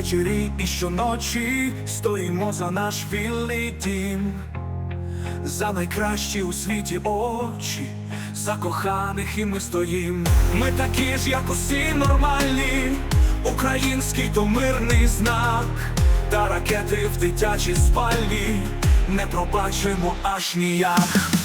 Щовечері і щоночі стоїмо за наш вільний дім, за найкращі у світі очі, за коханих і ми стоїм. Ми такі ж, як усі нормальні, український то мирний знак, та ракети в дитячій спальні не пробачимо аж ніяк.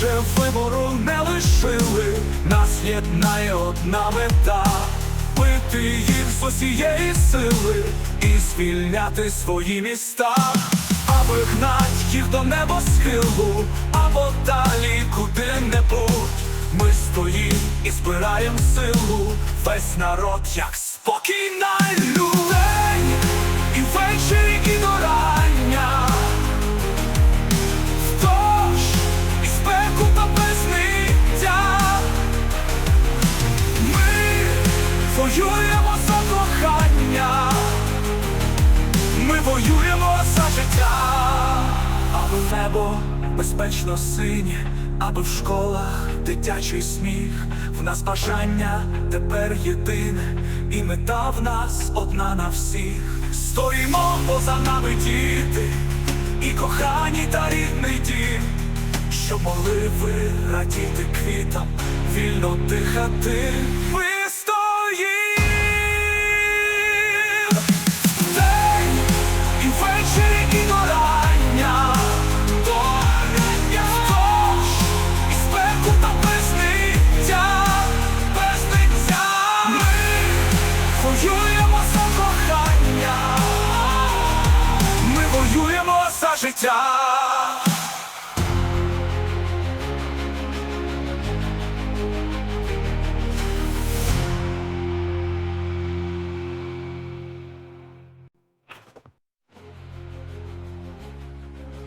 Нам же вибору не лишили, нас єднає одна мета Бити їх з усієї сили і звільняти свої міста, аби гнать їх до небосхилу, або далі куди-небудь Ми стоїм і збираєм силу, весь народ, як спокійна воюємо за кохання, ми воюємо за життя, аби небо безпечно синє, аби в школах дитячий сміх, в нас бажання тепер єдине, і мета в нас одна на всіх. Стоїмо поза нами діти і кохані та рідний дім, щоб могли ви радіти квітам, вільно дихати. Життя.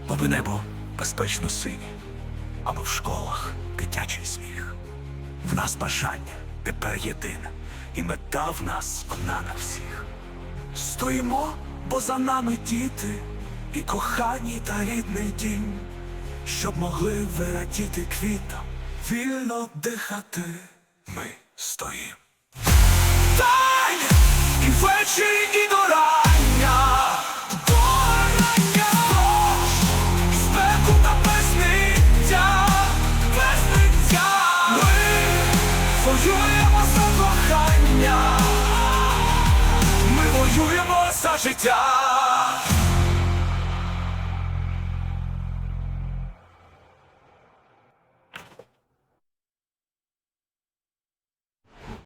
Аби небо безпечно синє, аби в школах дитячий сміх. В нас бажання тепер єдине, і мета в нас одна на всіх. Стоїмо, бо за нами діти, і кохані та рідний дім, щоб могли вирадіти квітам, вільно дихати, ми стоїм. День і ввечері,